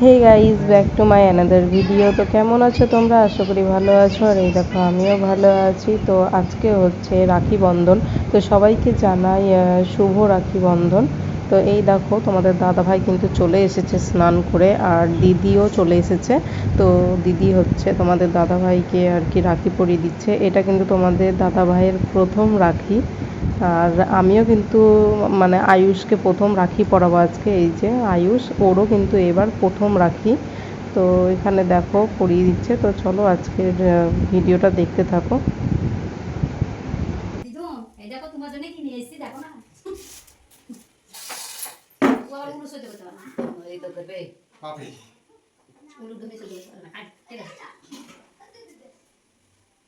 Hey guys back to my another video তো কেমন আছো তোমরা? আশা করি ভালো আছো। আর এই দেখো, আমিও ভালো আছি। তো আজকে হচ্ছে রাখি বন্ধন। তো সবাইকে জানাই শুভ রাখি বন্ধন। তো এই দেখো, তোমাদের দাদা ভাই কিন্তু চলে এসেছে স্নান করে, আর দিদিও চলে এসেছে। তো দিদি হচ্ছে তোমাদের দাদা ভাইকে আর কি রাখি পরিয়ে দিচ্ছে। এটা কিন্তু তোমাদের দাদা ভাইয়ের প্রথম রাখি। আর আমিও কিন্তু মানে আয়ুষকে প্রথম রাখি পরাবো আজকে এই যে আয়ুষ ওরও কিন্তু এবার প্রথম রাখি। তো এখানে দেখো পরিয়ে দিচ্ছে। তো চলো আজকের ভিডিওটা দেখতে থাকো।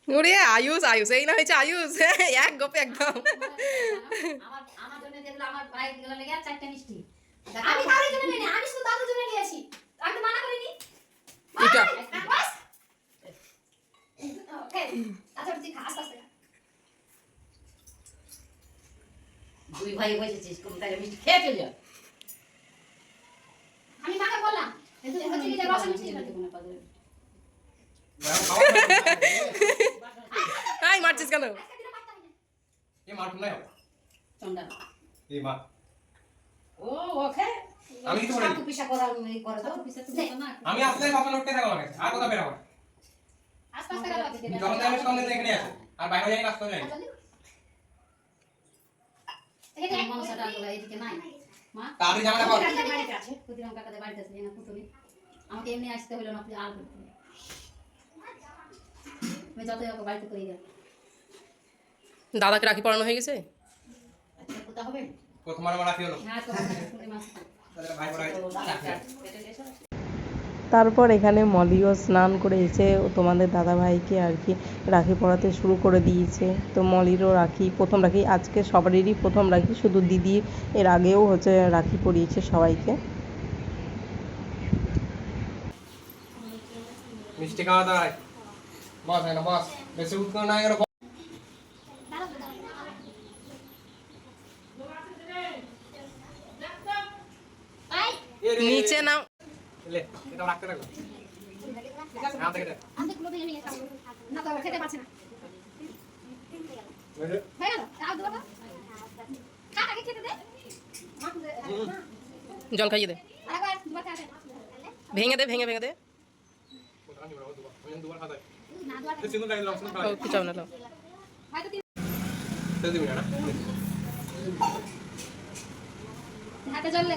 ওরে আয়ুষ আয়ুষ এই না হয়েছে আয়ুষ। এক গোপে একদম আমার আমার জন্য আমার ভাই গুলো লেগে আর চারটে মিষ্টি দেখো, আমি কারোর জন্য নিইনি আমি শুধু দাদুর জন্য নিয়েছি আমি তো করিনি এটা বাস ওকে তুই খা আস্তে আস্তে খা। দুই ভাই বসেছিস কোন মিষ্টি খেয়ে চলে যা আমি মাকে বললাম কিন্তু হচ্ছে কি যে রসা মিষ্টি দিবেন। কোনো। এ মার নাই চন্ডা। এ মা। ও ওকে। আমি করা করে তো না। আমি আসলে বাবা আর কথা আস্তে আস্তে যখন আমি আর বাইরে যাই যাই। আচ্ছা, এই এখানে মনসাটা আনলো, এইদিকে নাই। মা, তাড়াতাড়ি জামাটা কর বাড়িতে আছে। ক্ষুদিরাম কাকাদের বাড়িতে আছে, না পুতুলি। আমাকে এমনি আসতে হলো না তুই আর আমি যতই বাড়িতে করে যাব দাদাকে রাখি পড়ানো হয়ে গেছে? আচ্ছা কোথা হবে প্রথমবার আমার রাখি হলো। হ্যাঁ পড়াই তারপর এখানে মলিও স্নান করে এসে তোমাদের দাদা ভাইকে আর কি রাখি পড়াতে শুরু করে দিয়েছে। তো মলিরও রাখি প্রথম রাখি আজকে সবারই প্রথম রাখি শুধু দিদি এর আগেও হচ্ছে রাখি পরিয়েছে সবাইকে। মিষ্টি খাওয়া দাওয়াই বস না বস। বেশি উৎকো না এর নিচে নাও লে এটা রাখতে থাকো হাতে কেটে আমি তো কোনোদিন নিয়ে খাব না তো খেতে পারছি না বুঝলে হয়ে গেল আর দেবো না খা আগে খেতে দে মা তো দে- জল খাইয়ে দে। ভেঙে দে ভেঙে ভেঙে দে। খাওয়া না হাতে চললে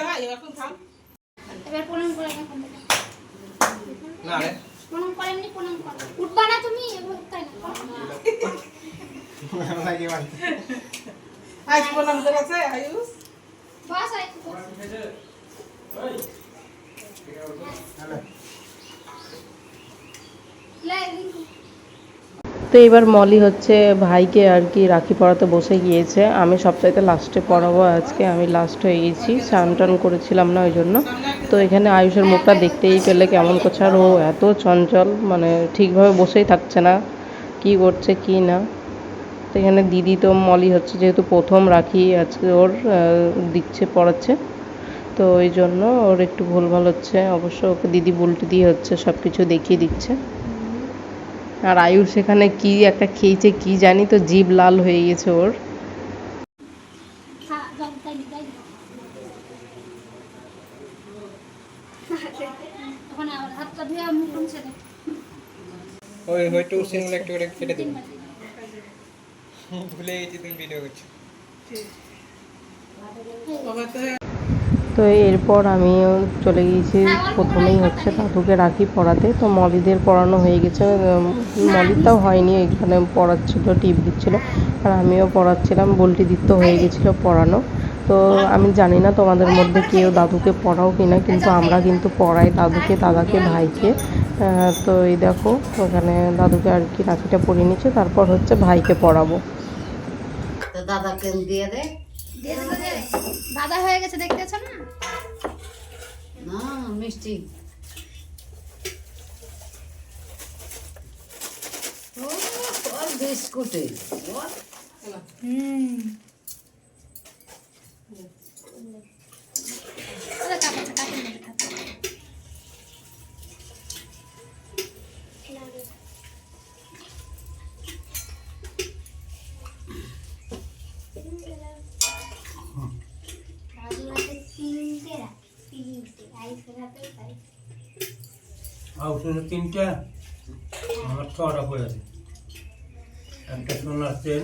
এবার প্রণাম করে এখন। না রে প্রণাম করে এমনি প্রণাম করো উঠবা না তুমি তাই না লাগে ভাই বাস আর একটু কর। লে, রিঙ্কু। তো এবার মলি হচ্ছে ভাইকে আর কি রাখি পড়াতে বসে গিয়েছে। আমি সবচাইতে লাস্টে পড়াবো আজকে। আমি লাস্ট হয়ে গেছি। স্নান টান করেছিলাম না ওই জন্য। তো এখানে আয়ুষের মুখটা দেখতেই পেলে কেমন করছে। আর ও এত চঞ্চল মানে ঠিকভাবে বসেই থাকছে না। কি করছে, কি না? তো এখানে দিদি তো মলি হচ্ছে যেহেতু প্রথম রাখি আজকে ওর দিচ্ছে, পড়াচ্ছে। তো ওই জন্য ওর একটু ভুলভাল হচ্ছে। অবশ্য ওকে দিদি বুলটি দিয়ে হচ্ছে সব কিছু দেখিয়ে দিচ্ছে। আর আয়ুষ সেখানে কি একটা খেয়েছে কি জানি তো জিভ লাল হয়ে গেছে ওর। ওই হয়তো সিঙ্গল একটু করে কেটে দিন ভুলে গেছি তুমি ভিডিও করছ। তো এরপর আমিও চলে গিয়েছি প্রথমেই হচ্ছে দাদুকে রাখি পড়াতে। তো মলিদের পড়ানো হয়ে গেছে। উম, মলিরটাও হয়নি এখানে পড়াচ্ছিল টিপ দিচ্ছিল। আর আমিও পড়াচ্ছিলাম বল্টি দিতে হয়ে গেছিল পড়ানো। তো আমি জানি না তোমাদের মধ্যে কেউ দাদুকে পড়াও কিনা কিন্তু আমরা কিন্তু পড়াই দাদুকে দাদাকে ভাইকে। তো এই দেখো ওখানে দাদুকে আর কি রাখিটা পরিয়ে নিচ্ছে তারপর হচ্ছে ভাইকে পড়াবো। দাদাকে দিয়ে দিয়ে। দাদা হয়ে গেছে দেখতেছ না? না মিষ্টি। বিস্কুটে। ওর কাপড় কাপ ঔষধের তিনটা আমার ছটা পড়ে আছে একটা সোনার চেন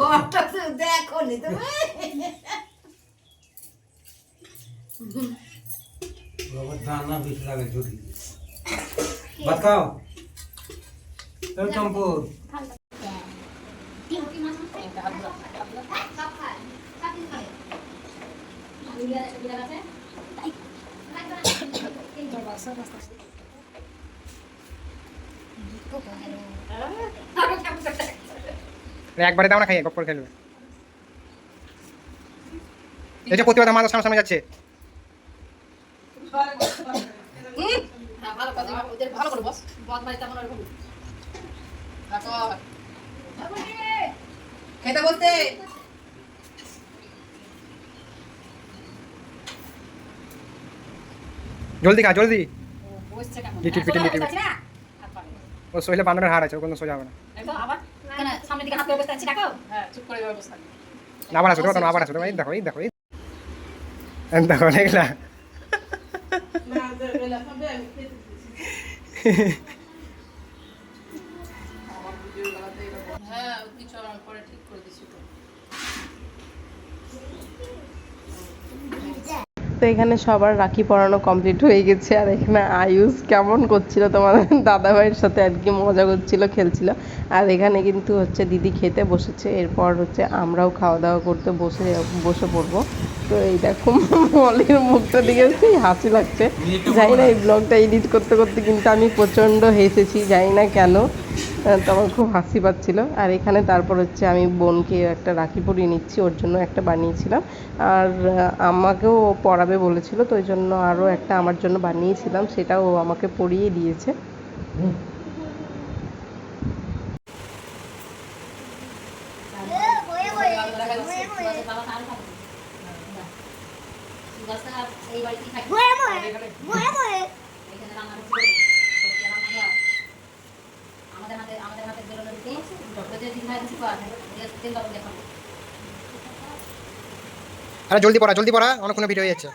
ঘরটা তো দেখো নি তুমি দানা বেশি লাগে ঝুড়ি। ভাত চম্পুর মাছ একবারে দাও না খাইয়ে, গপ করে খেলবে এই যে প্রতিবাদ আমাদের সামনে সামনে যাচ্ছে। হ্যাঁ। খেতে বলতে? জলদি খা জলদি। লিটিল পিটিল লিটিল না? ও শরীরে বান্দরের হাড় আছে ও কোনো সোজা হবে না। আবার দেখো? হ্যাঁ চুপ করে ব্যবস্থা আবার আসো দেখো আবার আসো এই দেখো এই দেখো এই দেখো দেখলা? তো এখানে সবার রাখি পরানো কমপ্লিট হয়ে গেছে। আর এখানে আয়ুষ কেমন করছিল তোমাদের দাদাভাইয়ের সাথে আর কি মজা করছিল খেলছিল। আর এখানে কিন্তু হচ্ছে দিদি খেতে বসেছে এরপর হচ্ছে আমরাও খাওয়া দাওয়া করতে বসে বসে পড়ব। তো এই দেখো মলের মুখটা দিকে সেই হাসি লাগছে। জানি না এই ব্লগটা এডিট করতে করতে কিন্তু আমি প্রচণ্ড হেসেছি জানি না কেন। তো আমার খুব হাসি পাচ্ছিল। আর এখানে তারপর হচ্ছে আমি বোনকে একটা রাখি পরিয়ে নিচ্ছি, ওর জন্য একটা বানিয়েছিলাম। আর আমাকেও পড়াবে বলেছিল, তো ওই জন্য আরও একটা আমার জন্য বানিয়েছিলাম, সেটাও আমাকে পরিয়ে দিয়েছে। আরে জলদি পড়া জলদি পড়া অনেকক্ষণ ভিড় হয়ে যাচ্ছে।